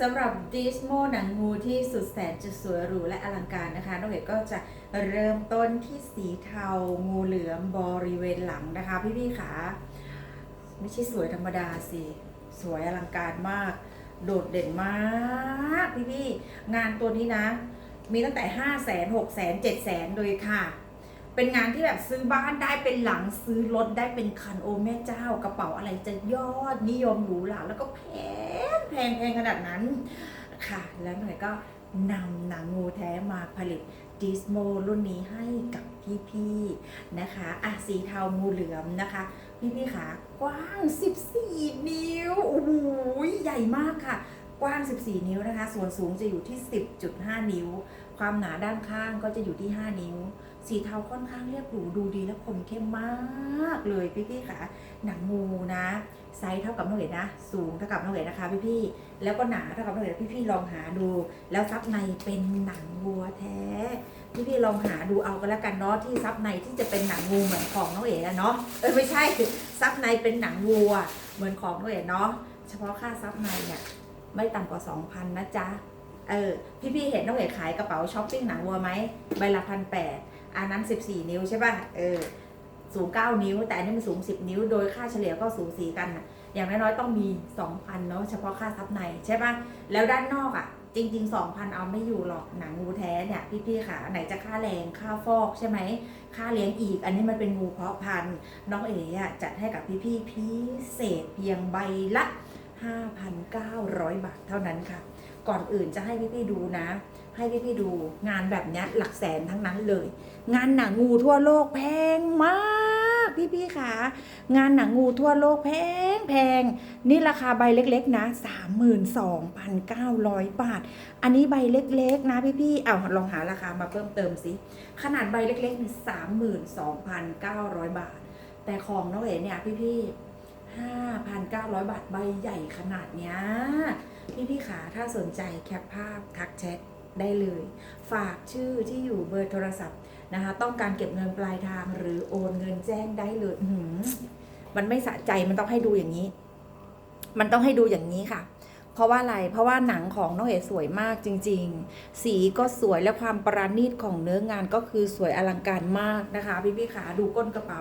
สำหรับดิสโมหนังงูที่สุดแสนจะสวยหรูและอลังการนะคะน้องเอกก็จะเริ่มต้นที่สีเทางูเหลือมบริเวณหลังนะคะ พี่ๆขาไม่ใช่สวยธรรมดาสิสวยอลังการมาก โดดเด่นมากพี่ๆงานตัวนี้นะ มีตั้งแต่5 0 0 0 0 0 6 0 0 0 0 7 0 0 0 0เลยค่ะ เป็นงานที่แบบซื้อบ้านได้เป็นหลังซื้อรถได้เป็นคันโอแม่เจ้ากระเป๋าอะไรจะยอดนิยมหรูหราแล้วก็แพงแพงแพงขนาดนั้นค่ะ แล้วหน่อยก็นำหนังงูแท้มาผลิตดิสโมรุ่นนี้ให้กับพี่ๆนะคะอะสีเทางูเหลือมนะคะ พี่ๆขากว้าง 14 นิ้วโอ้โหใหญ่มากค่ะ กว้าง 14 นิ้วนะคะ ส่วนสูงจะอยู่ที่ 10.5 นิ้ว ความหนาด้านข้างก็จะอยู่ที่ 5 นิ้ว สีเทาค่อนข้างเรียบหรูดูดีและคมเข้มมากเลยพี่ๆค่ะ หนังงูนะ ไซส์เท่ากับน้องเอ๋นะ สูงเท่ากับน้องเอ๋นะคะพี่ๆแล้วก็หนาเท่ากับน้องเอ๋พี่ๆลองหาดู แล้วซับในเป็นหนังวัวแท้ พี่ๆลองหาดูเอากันแล้วกันเนาะที่ซับในที่จะเป็นหนังงูเหมือนของน้องเอ๋อะเนาะเออไม่ใช่ซับในเป็นหนังวัว เหมือนของน้องเอ๋เนาะเฉพาะค่าซับในเนี่ยไม่ต่ำกว่า 2,000 นะจ๊ะเออพี่ๆเห็นน้องเอ๋ขายกระเป๋าช้อปปิ้งหนังวัวไหมใบละพันแปด อันนั้น 14 นิ้วใช่ป่ะ เออ สูง 9 นิ้ว แต่อันนี้มันสูง 10 นิ้ว โดยค่าเฉลี่ยก็สูสีกันน่ะอย่างน้อยๆ ต้องมี 2,000 เนาะ เฉพาะค่าซับในใช่ป่ะ แล้วด้านนอกอะ่ะ จริง ๆ 2,000 เอาไม่อยู่หรอกหนังงูแท้เนี่ย พี่ๆค่ะ ไหนจะค่าแรง ค่าฟอกใช่ไหม ค่าเลี้ยงอีก อันนี้มันเป็นงูเพาะพันธุ์ น้องเอ๋อะจัดให้กับพี่ๆพิเศษเพียงใบละ5,900 บาทเท่านั้นค่ะ ก่อนอื่นจะให้พี่ๆดูนะ ให้พี่ๆดูงานแบบนี้หลักแสนทั้งนั้นเลย งานหนังงูทั่วโลกแพงมากพี่ๆค่ะ งานหนังงูทั่วโลกแพงแพงนี่ราคาใบเล็กๆ นะ 32,900 บาท อันนี้ใบเล็กๆ นะพี่ๆเอาลองหาราคามาเพิ่มเติมสิขนาดใบเล็กๆนี่32,900 บาท แต่ของน้องเอ๋เนี่ยพี่ๆ5,900 บาทใบใหญ่ขนาดเนี้ย พี่ๆขาถ้าสนใจแคปภาพทักแชท ได้เลย ฝากชื่อที่อยู่เบอร์โทรศัพท์นะคะ ต้องการเก็บเงินปลายทางหรือโอนเงินแจ้งได้เลยมันไม่สะใจมันต้องให้ดูอย่างนี้ มันต้องให้ดูอย่างนี้ค่ะ เพราะว่าอะไร เพราะว่าหนังของน้องเอ๋สวยมากจริง ๆ สีก็สวยและความประณีตของเนื้องานก็คือสวยอลังการมากนะคะ พี่ๆขาดูก้นกระเป๋า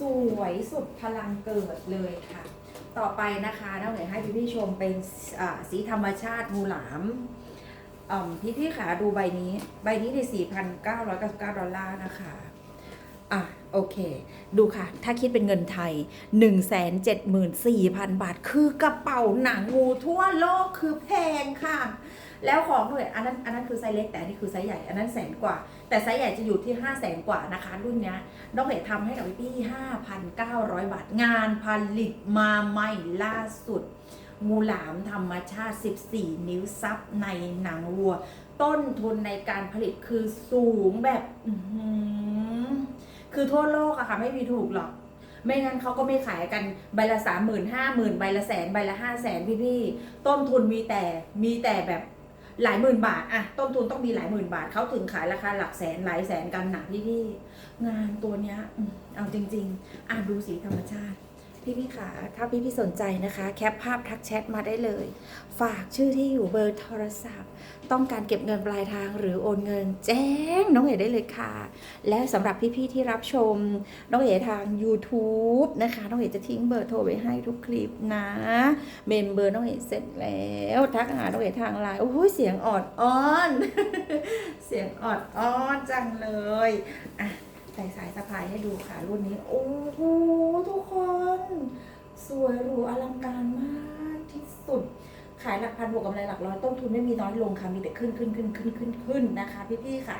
สวยสุดพลังเกิดเลยค่ะ ต่อไปนะคะน้องเอ๋ให้พี่ๆชมเป็นสีธรรมชาติงูหลาม อ่พี่ๆขาดูใบนี้ ใบนี้ใน4,999 ดอลลาร์นะคะ อะ โอเค ดูค่ะ ถ้าคิดเป็นเงินไทย 174,000 บาท คือกระเป๋าหนังงูทั่วโลกคือแพงค่ะ แล้วของด้วยอันนั้น อันนั้นคือไซส์เล็ก แต่อันนี้คือไซส์ใหญ่ อันนั้นแสนกว่า แต่ไซส์ใหญ่จะอยู่ที่ 5 0 0แสนกว่านะคะ รุ่นนี้ยน้องเอ๋ทำให้กับพี่ 5,900 บาท งานผลิตมาใหม่ล่าสุด งูหลามธรรมชาติ 14 นิ้วซับในหนังวัว ต้นทุนในการผลิตคือสูงแบบคือหือคือทั่วโลกอะค่ะ ไม่มีถูกหรอก ไม่งั้นเขาก็ไม่ขายกันใบละสามหมื่นห้าหมื่นใบละแสนใบละห้าแสนพี่พี่ๆต้นทุนมีแต่มีแต่แบบหลายหมื่นบาทอะต้นทุนต้องมีหลายหมื่นบาทเขาถึงขายราคาหลักแสนหลายแสนกันหนักพี่พี่ๆงานตัวเนี้ยเอาจริง ๆอะดูสีธรรมชาติ พี่พี่ขาถ้าพี่พี่สนใจนะคะ แคปภาพทักแชทมาได้เลย ฝากชื่อที่อยู่เบอร์โทรศัพท์ ต้องการเก็บเงินปลายทางหรือโอนเงิน แจ้งน้องเอ๋ได้เลยค่ะ และสำหรับพี่ๆที่รับชม น้องเอ๋ทาง YouTube นะคะ น้องเอ๋จะทิ้งเบอร์โทรไว้ให้ทุกคลิปนะ เมมเบอร์น้องเอ๋เสร็จแล้ว ทักหาน้องเอ๋ทางไลน์โอ้โหเสียงออดอ้อน เสียงออดอ้อนจังเลยอะ ใส่สายสะพายให้ดูค่ะ รุ่นนี้ โอ้โหทุกคน สวยหรูอลังการมากที่สุด ขายหลักพันบวกกำไรหลักร้อยต้นทุนไม่มีน้อยลงค่ะ มีแต่ขึ้นขึ้นขึ้นขึ้นขึ้นขึ้นนะคะ พี่ๆค่ะ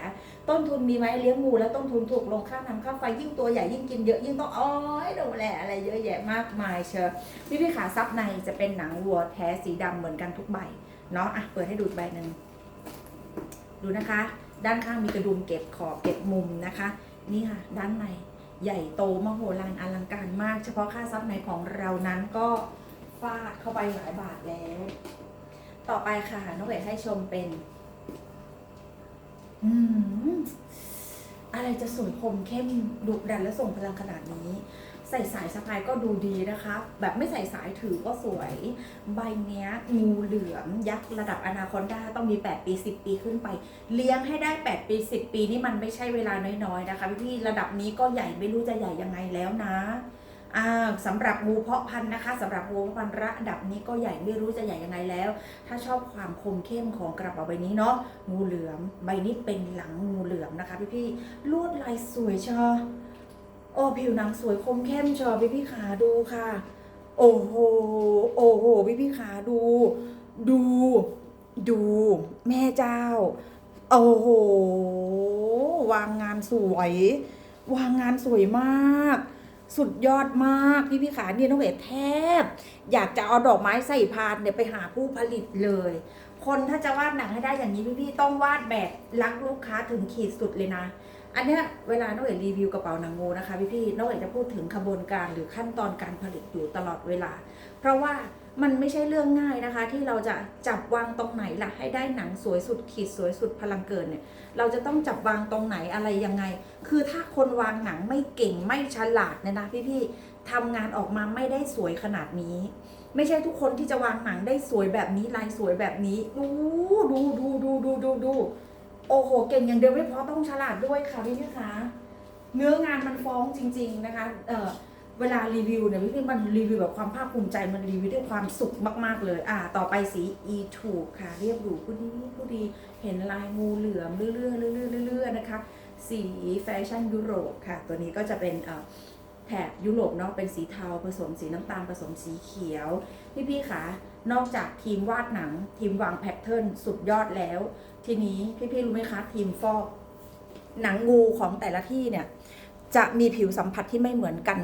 ต้นทุนมีไหมเลี้ยงหมูแล้วต้นทุนถูกลงค่าน้ำค่าไฟยิ่งตัวใหญ่ยิ่งกินเยอะยิ่งต้องอ้อยดูแลอะไรเยอะแยะมากมายเชียวพี่ๆขาซับในจะเป็นหนังวัวแท้สีดำเหมือนกันทุกใบเนาะอะเปิดให้ดูอีกใบหนึ่งดูนะคะ ด้านข้างมีกระดุมเก็บขอบเก็บมุมนะคะ นี่ค่ะ ด้านในใหญ่โตมโหฬารอลังการมาก เฉพาะค่าซับในของเรานั้นก็ฟาดเข้าไปหลายบาทแล้ว ต่อไปค่ะน้องเอ๋ให้ชมเป็น อืม อะไรจะสวยคมเข้มดุดันและส่งพลังขนาดนี้ ใส่สายสะพายก็ดูดีนะคะ แบบไม่ใส่สายถือก็สวย ใบเนี้ยงูเหลือมยักษ์ระดับอนาคอนดาต้องมี 8 ปี 10 ปีขึ้นไป เลี้ยงให้ได้ 8 ปี 10 ปีนี่มันไม่ใช่เวลาน้อยๆนะคะพี่ๆระดับนี้ก็ใหญ่ไม่รู้จะใหญ่ยังไงแล้วนะ อ่าสำหรับงูเพาะพันธุ์นะคะสำหรับงูเพาะพันธุ์ระดับนี้ก็ใหญ่ไม่รู้จะใหญ่ยังไงแล้ว ถ้าชอบความคมเข้มของกระเป๋าใบนี้เนาะงูเหลือมใบนี้เป็นหลังงูเหลือมนะคะ พี่ๆลวดลายสวยเชอโอ้ผิวหนังสวยคมเข้มเชอพี่ๆขาดูค่ะ โอ้โหโอ้โหพี่พี่ขาดู ดู ดูแม่เจ้า โอ้โหวางงานสวย วางงานสวยมาก สุดยอดมากพี่พี่ขาเนี่ยน้องเอ๋แทบ อยากจะเอาดอกไม้ใส่พานเนี่ยไปหาผู้ผลิตเลย คนถ้าจะวาดหนังให้ได้อย่างนี้พี่พี่ต้องวาดแบบรักลูกค้าถึงขีดสุดเลยนะ อันเนี้ยเวลาน้องเอ๋รีวิวกระเป๋าหนังงูนะคะพี่พี่น้องเอ๋จะพูดถึงขบวนการหรือขั้นตอนการผลิตอยู่ตลอดเวลา เพราะว่า มันไม่ใช่เรื่องง่ายนะคะ ที่เราจะจับวางตรงไหนล่ะให้ได้หนังสวยสุดขีดสวยสุดพลังเกินเนี่ยเราจะต้องจับวางตรงไหนอะไรยังไง คือถ้าคนวางหนังไม่เก่งไม่ฉลาดเนี่ยนะพี่ๆทำงานออกมาไม่ได้สวยขนาดนี้ ไม่ใช่ทุกคนที่จะวางหนังได้สวยแบบนี้ลายสวยแบบนี้ ดูดูดูดูดูดูดูโอ้โหเก่งอย่างเดียวไม่พอต้องฉลาดด้วยค่ะพี่พี่คะเนื้องานมันฟ้องจริง ๆนะคะ เออ เวลารีวิวเนี่ยพี่พี่มันรีวิวแบบความภาคภูมิใจมันรีวิวด้วยความสุขมาก ๆ เลย อ่า ต่อไปสี e ถูกค่ะ เรียบหรูผู้ดีผู้ดีเห็นลายงูเหลือมเรื่อยๆเรื่อยๆเรื่อยๆนะคะ สีแฟชั่นยุโรปค่ะ ตัวนี้ก็จะเป็นเอ่อแถบยุโรปเนาะเป็นสีเทาผสมสีน้ำตาลผสมสีเขียว พี่ๆคะนอกจากทีมวาดหนัง ทีมวางแพทเทิร์นสุดยอดแล้ว ทีนี้พี่ๆรู้ไหมคะ ทีมฟอก หนังงูของแต่ละที่เนี่ย จะมีผิวสัมผัสที่ไม่เหมือนกัน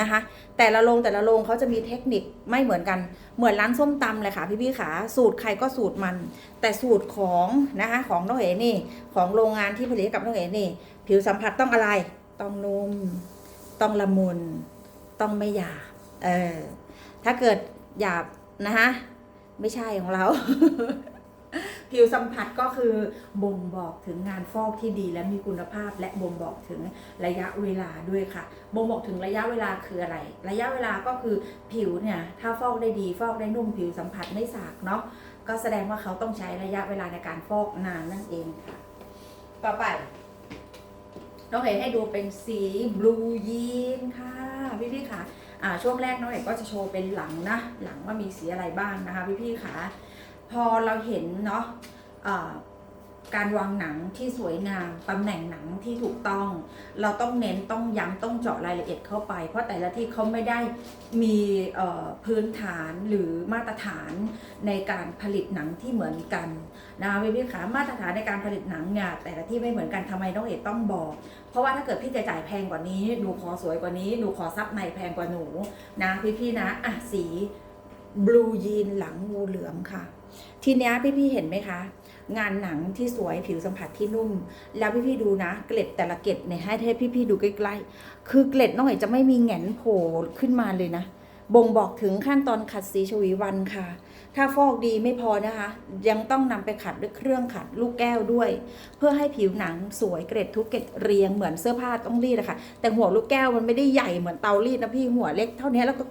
นะคะ แต่ละโรงแต่ละโรงเขาจะมีเทคนิคไม่เหมือนกัน เหมือนร้านส้มตำเลยค่ะพี่ๆขาสูตรใครก็สูตรมัน แต่สูตรของนะคะของน้องเอ๋นี่ของโรงงานที่ผลิตกับน้องเอ๋นี่ ผิวสัมผัสต้องอะไร ต้องนุ่ม ต้องละมุน ต้องไม่หยาบ เออ ถ้าเกิดหยาบนะคะไม่ใช่ของเรา ผิวสัมผัสก็คือบ่งบอกถึงงานฟอกที่ดีและมีคุณภาพ และบ่งบอกถึงระยะเวลาด้วยค่ะ บ่งบอกถึงระยะเวลาคืออะไร ระยะเวลาก็คือผิวเนี่ยถ้าฟอกได้ดีฟอกได้นุ่มผิวสัมผัสไม่สากเนาะก็แสดงว่าเขาต้องใช้ระยะเวลาในการฟอกนานนั่นเองค่ะ ต่อไปน้องเอ๋ให้ดูเป็นสีบลูยีนค่ะพี่พี่ๆค่ะช่วงแรกน้องเอ๋ก็จะโชว์เป็นหลังนะ หลังว่ามีสีอะไรบ้างนะคะพี่พี่ๆค่ะ พอเราเห็นเนาะการวางหนังที่สวยงามตำแหน่งหนังที่ถูกต้อง เราต้องเน้นต้องย้ำต้องเจาะรายละเอียดเข้าไป เพราะแต่ละที่เขาไม่ได้มีพื้นฐานหรือมาตรฐานในการผลิตหนังที่เหมือนกันนะคะพี่พี่ขามาตรฐานในการผลิตหนังเนี่ยแต่ละที่ไม่เหมือนกันทำไมน้องเอกต้องบอก เพราะว่าถ้าเกิดพี่จะจ่ายแพงกว่านี้หนูขอสวยกว่านี้หนูขอซับในแพงกว่าหนูนะพี่พี่นะอะสีบลูยีนหลังงูเหลือมค่ะ ทีเนี้ยพี่ๆเห็นไหมคะ งานหนังที่สวยผิวสัมผัสที่นุ่ม แล้วพี่ๆดูนะ เกล็ดแต่ละเกล็ดเนี่ยให้ให้พี่ๆดูใกล้ๆ คือเกล็ดน้องเอ๋จะไม่มีแงนโผล่ขึ้นมาเลยนะ บ่งบอกถึงขั้นตอนขัดสีชวีวันค่ะ ถ้าฟอกดีไม่พอนะคะ ยังต้องนำไปขัดด้วยเครื่องขัดลูกแก้วด้วย เพื่อให้ผิวหนังสวยเกร็ดทุกเกร็ดเรียงเหมือนเสื้อผ้าต้องรีดอะค่ะแต่หัวลูกแก้วมันไม่ได้ใหญ่เหมือนเตารีดนะพี่หัวเล็กเท่านี้แล้วก็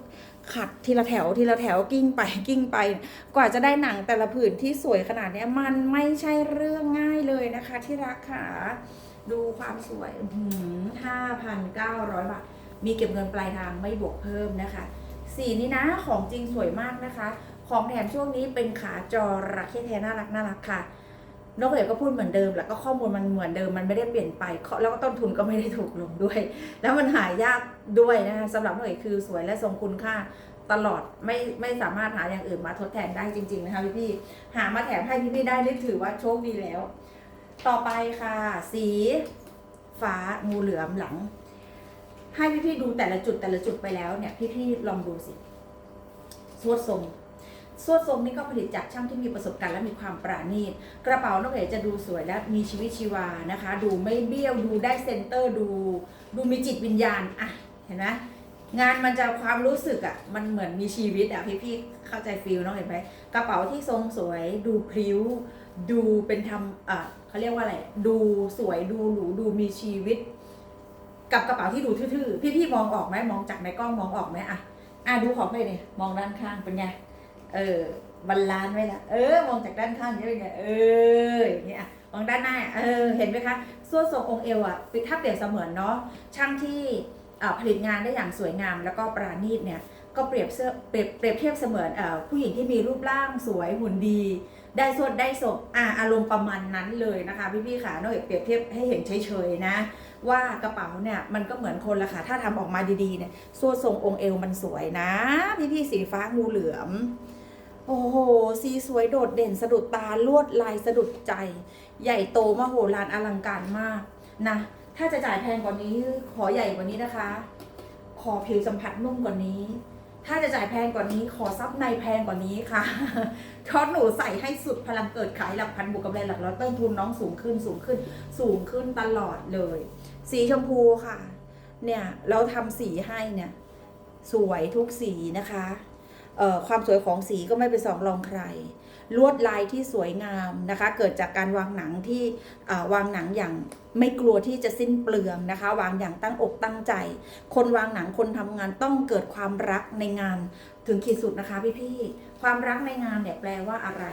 ขัดทีละแถวทีละแถวกิ้งไปกิ้งไป กว่าจะได้หนังแต่ละผืนที่สวยขนาดนี้มันไม่ใช่เรื่องง่ายเลยนะคะ ที่รักค่ะดูความสวยห้าพันเก้าร้อยบาท มีเก็บเงินปลายทางไม่บวกเพิ่มนะคะ สีนี้นะของจริงสวยมากนะคะ ของแถมช่วงนี้เป็นขาจอระเข้แท้น่ารักน่ารักค่ะ นกเอ๋ก็พูดเหมือนเดิมแล้วก็ข้อมูลมันเหมือนเดิมมันไม่ได้เปลี่ยนไป แล้วก็ต้นทุนก็ไม่ได้ถูกลงด้วย แล้วมันหายากด้วยนะคะสำหรับนกเอ๋คือสวยและทรงคุณค่าตลอดไม่ไม่สามารถหาอย่างอื่นมาทดแทนได้จริง ๆ นะคะพี่พี่ๆหามาแถมให้พี่พี่ๆได้นี่ถือว่าโชคดีแล้ว ต่อไปค่ะ สีฟ้างูเหลือมหลัง ให้พี่พี่ๆดูแต่ละจุดแต่ละจุดไปแล้วเนี่ย พี่พี่ๆลองดูสิสวดทรง สวดทรงนี่ก็ผลิตจากช่างที่มีประสบการณ์และมีความปราณีต กระเป๋าน้องเอ๋จะดูสวยและมีชีวิตชีวานะคะ ดูไม่เบี้ยวดูได้เซนเตอร์ดูดูมีจิตวิญญาณอะเห็นไหมงานมันจะความรู้สึกอะมันเหมือนมีชีวิตอะพี่พี่เข้าใจฟิลน้องเห็นไหมกระเป๋าที่ทรงสวยดูพริ้ว ดูเป็นทำอะเขาเรียกว่าอะไรดูสวยดูหรูดูมีชีวิต กับกระเป๋าที่ดูทื่อๆพี่ๆมองออกไหมมองจากในกล้องมองออกไหมอะอะดูของเลยเนี่ยมองด้านข้างเป็นไง เออบาลานซ์ไว้ละเออมองจากด้านข้างนี่เป็นไงเอออย่างเงี้ยอะมองด้านหน้าเออเห็นไหมคะส่วนทรงองค์เอวอะถ้าเปรียบเสมือนเนาะช่างที่ผลิตงานได้อย่างสวยงาม แล้วก็ปราณีตเนี่ยก็เปรียบเสื้อเปรียบเปรียบเทียบเสมือนอผู้หญิงที่มีรูปร่างสวยหุ่นดี ได้สดได้สมอ่าอารมณ์ประมาณนั้นเลยนะคะพี่ๆค่ะนอกจากเปรียบเทียบให้เห็นเฉยๆนะ ว่ากระเป๋าเนี่ยมันก็เหมือนคนละค่ะถ้าทำออกมาดีๆเนี่ยส่วนทรงองค์เอวมันสวยนะ พี่ๆสีฟ้างูเหลือม โอ้โห สีสวยโดดเด่นสะดุดตาลวดลายสะดุดใจ ใหญ่โตมโหฬารอลังการมากนะ ถ้าจะจ่ายแพงกว่านี้ขอใหญ่กว่านี้นะคะ ขอผิวสัมผัสนุ่มกว่านี้ ถ้าจะจ่ายแพงกว่านี้ขอซับในแพงกว่านี้ค่ะทอดหนูใส่ให้สุดพลังเกิดขายหลักพันบวกกับแบรนหลักร้อยต้นทุนน้องสูงขึ้นสูงขึ้น สูงขึ้นตลอดเลย สีชมพูค่ะ เนี่ยเราทำสีให้เนี่ย สวยทุกสีนะคะ ความสวยของสีก็ไม่ไปสองรองใคร ลวดลายที่สวยงามนะคะ เกิดจากการวางหนังที่วางหนังอย่างไม่กลัวที่จะสิ้นเปลืองนะคะ วางอย่างตั้งอกตั้งใจ คนวางหนังคนทำงานต้องเกิดความรักในงานถึงขีดสุดนะคะพี่ๆความรักในงานเนี่ยแปลว่าอะไร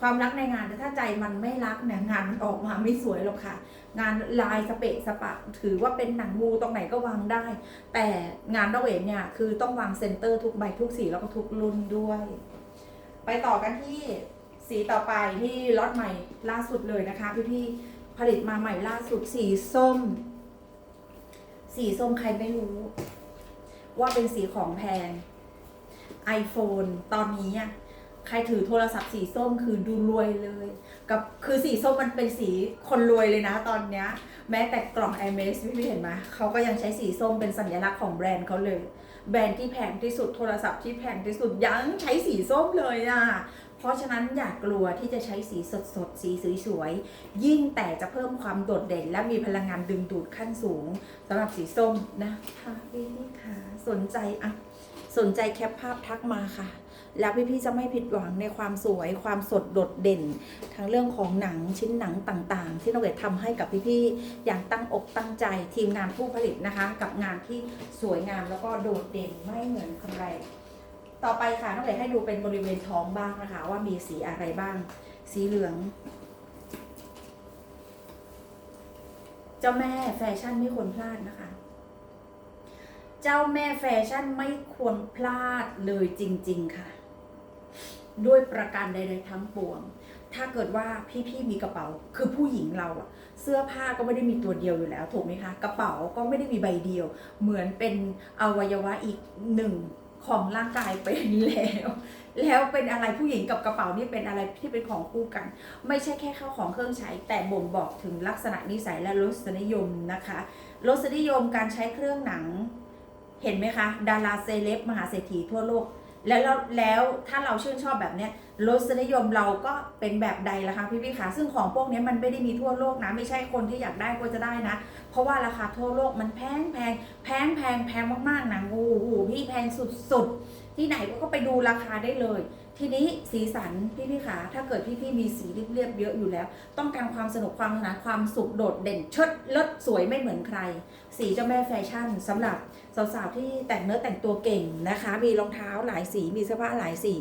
ความรักในงานแต่ถ้าใจมันไม่รักเนี่ยงานมันออกมาไม่สวยหรอกค่ะ งานลายสเปะสปะ ถือว่าเป็นหนังงูตรงไหนก็วางได้ แต่งานดอกเวนเนี่ยคือต้องวางเซนเตอร์ทุกใบทุกสีแล้วก็ทุกรุ่นด้วย ไปต่อกันที่สีต่อไปที่ล็อตใหม่ล่าสุดเลยนะคะ พี่ๆผลิตมาใหม่ล่าสุดสีส้ม สีส้มใครไม่รู้ ว่าเป็นสีของแพง iPhone ตอนนี้อะ ใครถือโทรศัพท์สีส้มคือดูรวยเลย กับคือสีส้มมันเป็นสีคนรวยเลยนะตอนเนี้ย แม้แต่กล่อง a i r m e s พี่เห็นไหมเขาก็ยังใช้สีส้มเป็นสัญลักษณ์ของแบรนด์เขาเลย แบรนด์ที่แพงที่สุดโทรศัพท์ที่แพงที่สุดยังใช้สีส้มเลยอะเพราะฉะนั้นอย่ากกลัวที่จะใช้สีสดสดๆสีสวยๆยิ่งแต่จะเพิ่มความโดดเด่น และมีพลังงานดึงดูดขั้นสูงสำหรับสีส้มนะคะพี่ค่ะ สนใจอะสนใจแคปภาพทักมาค่ะ แล้วพี่ๆจะไม่ผิดหวังในความสวยความสดโดดเด่น ทั้งเรื่องของหนังชิ้นหนังต่างๆ ที่น้องเอ๋ทำให้กับพี่ๆอย่างตั้งอกตั้งใจทีมงานผู้ผลิตนะคะ กับงานที่สวยงามแล้วก็โดดเด่นไม่เหมือนใครต่อไปค่ะน้องเอ๋ให้ดูเป็นบริเวณท้องบ้างนะคะ ว่ามีสีอะไรบ้าง สีเหลืองเจ้าแม่แฟชั่นไม่ควรพลาดนะคะ เจ้าแม่แฟชั่นไม่ควรพลาดเลยจริง ๆ ค่ะ ด้วยประการใด ๆ ทั้งปวง ถ้าเกิดว่าพี่ๆมีกระเป๋า คือผู้หญิงเราอะเสื้อผ้าก็ไม่ได้มีตัวเดียวอยู่แล้ว ถูกไหมคะ กระเป๋าก็ไม่ได้มีใบเดียว เหมือนเป็นอวัยวะอีกหนึ่งของร่างกายเป็นแล้ว แล้วเป็นอะไรผู้หญิงกับกระเป๋านี่เป็นอะไรที่เป็นของคู่กัน ไม่ใช่แค่ข้าวของเครื่องใช้ แต่บ่งบอกถึงลักษณะนิสัยและรสนิยมนะคะรสนิยมการใช้เครื่องหนัง เห็นไหมคะ ดาราเซเลบมหาเศรษฐีทั่วโลก แล้วแล้วถ้าเราชื่นชอบแบบเนี้ยรสนิยมเราก็เป็นแบบใดล่ะคะพี่พี่คะซึ่งของพวกนี้มันไม่ได้มีทั่วโลกนะ ไม่ใช่คนที่อยากได้ก็จะได้นะ เพราะว่าราคาทั่วโลกมันแพงแพงแพงแพงแพงมากๆนะงูหู พี่แพงสุดๆ ที่ไหนก็ไปดูราคาได้เลย ทีนี้สีสันพี่พี่ขาถ้าเกิดพี่พี่มีสีเรียบๆเยอะอยู่แล้ว ต้องการความสนุกความสนานความสุขโดดเด่นเชิดเลิศสวยไม่เหมือนใคร สีเจ้าแม่แฟชั่นสำหรับสาวๆที่แต่งเนื้อแต่งตัวเก่งนะคะ มีรองเท้าหลายสีมีเสื้อผ้าหลายสี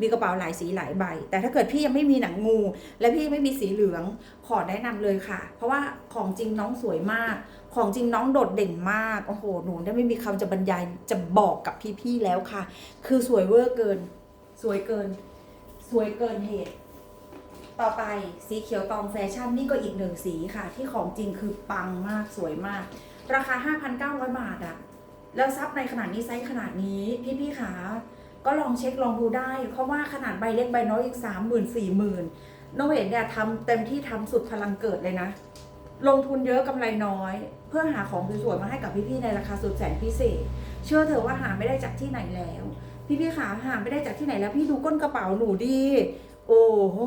มีกระเป๋าหลายสีหลายใบ แต่ถ้าเกิดพี่ยังไม่มีหนังงู และพี่ไม่มีสีเหลืองขอแนะนำเลยค่ะ เพราะว่าของจริงน้องสวยมาก ของจริงน้องโดดเด่นมาก โอ้โห หนูได้ไม่มีคำจะบรรยายจะบอกกับพี่ๆแล้วค่ะ คือสวยเวอร์เกิน สวยเกิน สวยเกินเหตุ ต่อไปสีเขียวตองแฟชั่นนี่ก็อีกหนึ่งสีค่ะ ที่ของจริงคือปังมากสวยมาก ราคา 5,900 บาทอะแล้วซับในขนาดนี้ไซส์ขนาดนี้พี่ๆขาก็ลองเช็คลองดูได้ เพราะว่าขนาดใบเล็กใบน้อยอีก3 0 0 0 0 4 0 0 0 0โนเวทเนี่ยทำเต็มที่ทำสุดพลังเกิดเลยนะ ลงทุนเยอะกำไรน้อย เพื่อหาของสวยๆมาให้กับพี่ๆในราคาสุดแสนพิเศษ เชื่อเถอะว่าหาไม่ได้จากที่ไหนแล้ว พี่ๆขาหาไม่ได้จากที่ไหนแล้วพี่ดูก้นกระเป๋าหนูดิโอ้โห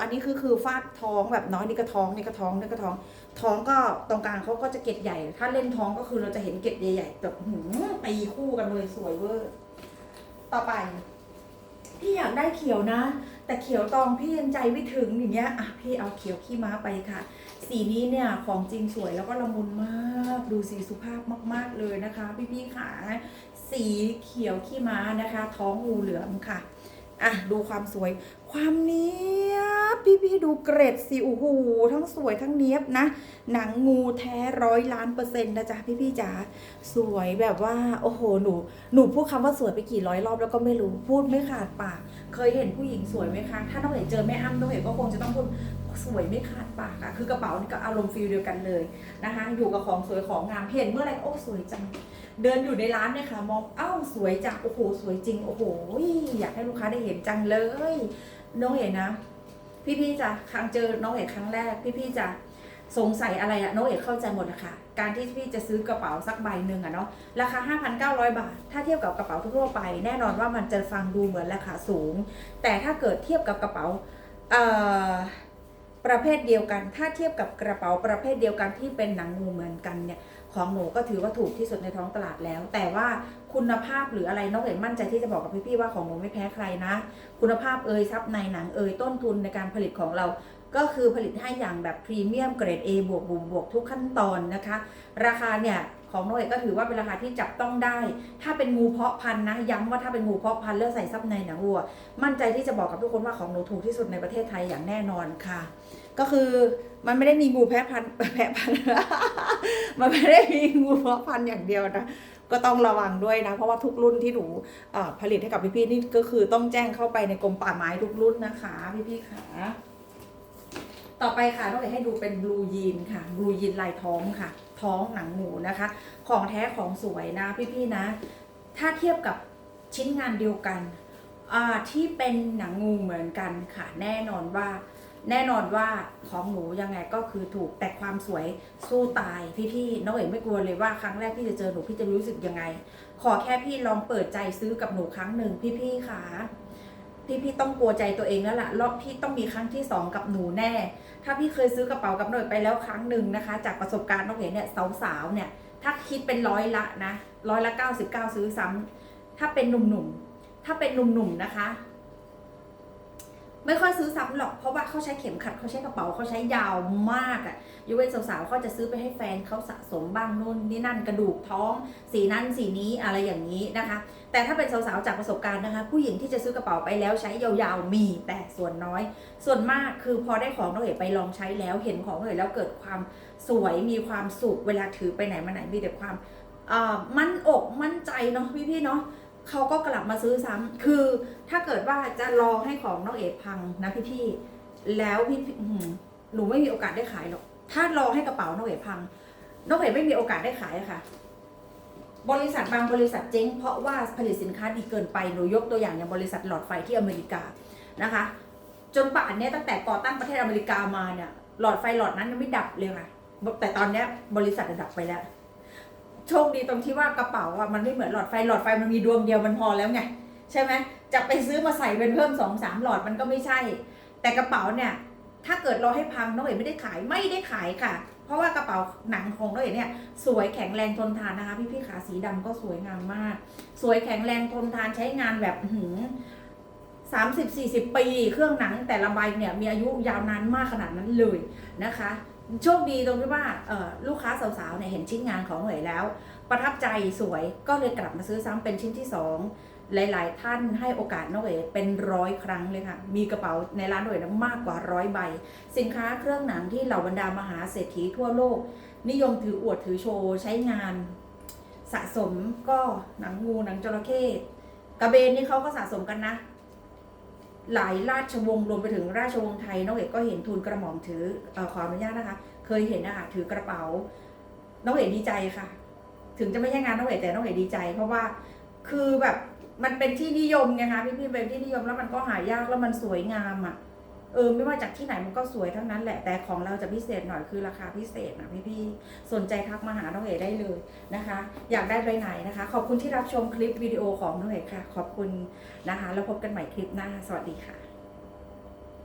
อันนี้คือคือฟาดท้องแบบน้อยนี่ก็ท้องนี่ก็ท้องนี่ก็ท้อง ท้องก็ตรงกลางเขาก็จะเกล็ดใหญ่ ถ้าเล่นท้องก็คือเราจะเห็นเกล็ดใหญ่ๆแบบหืมตีคู่กันเลยสวยเวอร์ ต่อไป พี่อยากได้เขียวนะ แต่เขียวตองพี่ยังใจไม่ถึงอย่างเงี้ยอะพี่เอาเขียวขี้ม้าไปค่ะ สีนี้เนี่ยของจริงสวยแล้วก็ละมุนมากดูสีสุภาพมากๆเลยนะคะ พี่ๆค่ะสีเขียวขี้ม้านะคะ ท้องงูเหลือมค่ะ อะดูความสวย ความเนี้ยบพี่พี่ๆดูเกรดสิโอ้โหทั้งสวยทั้งเนี้ยบนะ หนังงูแท้ร้อยล้านเปอร์เซ็นต์นะจ๊ะพี่พี่ๆจ๋าสวยแบบว่า โอ้โหหนูหนูพูดคำว่าสวยไปกี่ร้อยรอบแล้วก็ไม่รู้พูดไม่ขาดปาก เคยเห็นผู้หญิงสวยไหมคะ ถ้าน้องเห็นเจอแม่อ้ำน้องเห็นก็คงจะต้องพูดสวยไม่ขาดปากอะคือกระเป๋านี่ก็อารมณ์ฟิลเดียวกันเลยนะคะ อยู่กับของสวยของงามเห็นเมื่อไรโอ้สวยจัง เดินอยู่ในร้านเนี่ยค่ะ มองเอ้าสวยจังโอ้โหสวยจริงโอ้โหอยากให้ลูกค้าได้เห็นจังเลย น้องเห็นนะ พี่ๆจะครั้งเจอน้องเอกครั้งแรก พี่ๆจะสงสัยอะไรอะน้องเอกเข้าใจหมดนะคะการที่พี่จะซื้อกระเป๋าสักใบหนึ่งอะเนาะราคา 5,900 บาท ถ้าเทียบกับกระเป๋าทั่วไป แน่นอนว่ามันจะฟังดูเหมือนราคาสูง แต่ถ้าเกิดเทียบกับกระเป๋าเอ่อ ประเภทเดียวกัน ถ้าเทียบกับกระเป๋าประเภทเดียวกันที่เป็นหนังงูเหมือนกันเนี่ยของหนูก็ถือว่าถูกที่สุดในท้องตลาดแล้ว แต่ว่าคุณภาพหรืออะไรน้องเอ๋มั่นใจที่จะบอกกับพี่ๆว่าของหนูไม่แพ้ใครนะ คุณภาพเอ่ยซับในหนังเอ่ยต้นทุนในการผลิตของเราก็คือผลิตให้อย่างแบบพรีเมียมเกรด A บวกบวกบวกทุกขั้นตอนนะคะ ราคาเนี่ย ของน้องเอ๋ก็ถือว่าเป็นราคาที่จับต้องได้ ถ้าเป็นงูเพาะพันธุ์นะย้ำว่าถ้าเป็นงูเพาะพันธุ์เลือกใส่ซับในหนังวัว มั่นใจที่จะบอกกับทุกคนว่าของหนูถูกที่สุดในประเทศไทยอย่างแน่นอนค่ะ ก็คือมันไม่ได้มีงูแพะพันธุ์แพะพันธุ์มันไม่ได้มีงูเพาะพันธุ์อย่างเดียวนะก็ต้องระวังด้วยนะ เพราะว่าทุกรุ่นที่หนูอ่อผลิตให้กับพี่ๆนี่ก็คือต้องแจ้งเข้าไปในกรมป่าไม้ทุกรุ่นนะคะ พี่ๆค่ะต่อไปค่ะต้องให้ดูเป็นบลูยีนค่ะบลูยีนลายท้องค่ะ ท้องหนังหมูนะคะ ของแท้ของสวยนะพี่ๆนะ ถ้าเทียบกับชิ้นงานเดียวกันอ่าที่เป็นหนังงูเหมือนกันค่ะแน่นอนว่า แน่นอนว่าของหนูยังไงก็คือถูกแต่ความสวยสู้ตายพี่ๆน้องเอ๋ไม่กลัวเลยว่าครั้งแรกที่จะเจอหนูพี่จะรู้สึกยังไง ขอแค่พี่ลองเปิดใจซื้อกับหนูครั้งหนึ่งพี่ๆค่ะ พี่ต้องกลัวใจตัวเองแล้วล่ะรอบพี่ต้องมีครั้งที่สองกับหนูแน่ ถ้าพี่เคยซื้อกระเป๋ากับหน่อยไปแล้วครั้งหนึ่งนะคะ จากประสบการณ์น้องเอ๋เนี่ยสาวๆเนี่ยถ้าคิดเป็นร้อยละนะร้อยละเก้าสิบเก้าซื้อซ้ำถ้าเป็นหนุ่มๆถ้าเป็นหนุ่มๆนะคะ ไม่ค่อยซื้อซ้ำหรอกเพราะว่าเขาใช้เข็มขัดเขาใช้กระเป๋าเขาใช้ยาวมากอะ่ะยกเว้นสาวๆเขาจะซื้อไปให้แฟนเขาสะสมบ้างนู่นนี่นั่นกระดูกท้อง สีนั้นสีนี้อะไรอย่างนี้นะคะ แต่ถ้าเป็นสาวๆจากประสบการณ์นะคะ ผู้หญิงที่จะซื้อกระเป๋าไปแล้วใช้ยาวๆมีแต่ส่วนน้อย ส่วนมากคือพอได้ของน้องเอ๋ไปลองใช้แล้วเห็นของน้องเอ๋แล้วเกิดความสวยมีความสุขเวลาถือไปไหนมาไหนมีแต่ความอ่อมั่นอกมั่นใจเนาะพี่ๆเนาะ เขาก็กลับมาซื้อซ้ำคือถ้าเกิดว่าจะรอให้ของน้องเอ๋พังนะพี่พี่แล้วพี่หนูไม่มีโอกาสได้ขายหรอก ถ้ารอให้กระเป๋าน้องเอ๋พัง น้องเอ๋ไม่มีโอกาสได้ขายอะค่ะ บริษัทบางบริษัทเจ๊งเพราะว่าผลิตสินค้าดีเกินไป หนูยกตัวอย่างอย่างบริษัทหลอดไฟที่อเมริกานะคะ จนป่านนี้ตั้งแต่ก่อตั้งประเทศอเมริกามาเนี่ย หลอดไฟหลอดนั้นยังไม่ดับเลยค่ะ แต่ตอนนี้บริษัทดับไปแล้ว โชคดีตรงที่ว่ากระเป๋าอะมันไม่เหมือนหลอดไฟหลอดไฟมันมีดวงเดียวมันพอแล้วไงใช่ไหมจะไปซื้อมาใส่เป็นเพิ่มสองสามหลอดมันก็ไม่ใช่ แต่กระเป๋าเนี่ย ถ้าเกิดเราให้พังน้องเอ๋ไม่ได้ขายไม่ได้ขายค่ะ เพราะว่ากระเป๋าหนังของน้องเอ๋เนี่ย สวยแข็งแรงทนทานนะคะพี่พี่ๆขาสีดำก็สวยงามมาก สวยแข็งแรงทนทานใช้งานแบบหืสามสิบสี่สิบปี เครื่องหนังแต่ละใบเนี่ยมีอายุยาวนานมากขนาดนั้นเลยนะคะ โชคดีตรงที่ว่าลูกค้าสาวๆเนี่ยเห็นชิ้นงานของหน่วยแล้ว ประทับใจสวยก็เลยกลับมาซื้อซ้ำเป็นชิ้นที่สองหลาย ๆ ท่านให้โอกาสน้องเอ๋เป็นร้อยครั้งเลยค่ะ มีกระเป๋าในร้านหน่วยนะมากกว่าร้อยใบ สินค้าเครื่องหนังที่เหล่าบรรดามหาเศรษฐีทั่วโลก นิยมถืออวดถือโชว์ใช้งาน สะสมก็หนังงูหนังจระเข้กระเบนนี่เขาก็สะสมกันนะ หลายราชวงศ์รวมไปถึงราชวงศ์ไทยน้องเอกก็เห็นทูลกระหม่อมถือขออนุญาตนะคะ เคยเห็นนะคะถือกระเป๋า น้องเอกดีใจค่ะ ถึงจะไม่ใช่งานน้องเอกแต่น้องเอกดีใจ เพราะว่าคือแบบมันเป็นที่นิยมไงคะพี่ๆเป็นที่นิยมแล้วมันก็หายากแล้วมันสวยงามอะ เออไม่ว่าจากที่ไหนมันก็สวยทั้งนั้นแหละแต่ของเราจะพิเศษหน่อยคือราคาพิเศษนะพี่ๆสนใจทักมาหาน้องเอ๋ได้เลยนะคะ อยากได้ไปไหนนะคะ ขอบคุณที่รับชมคลิปวิดีโอของน้องเอ๋ค่ะ ขอบคุณนะคะ แล้วพบกันใหม่คลิปหน้า สวัสดีค่ะ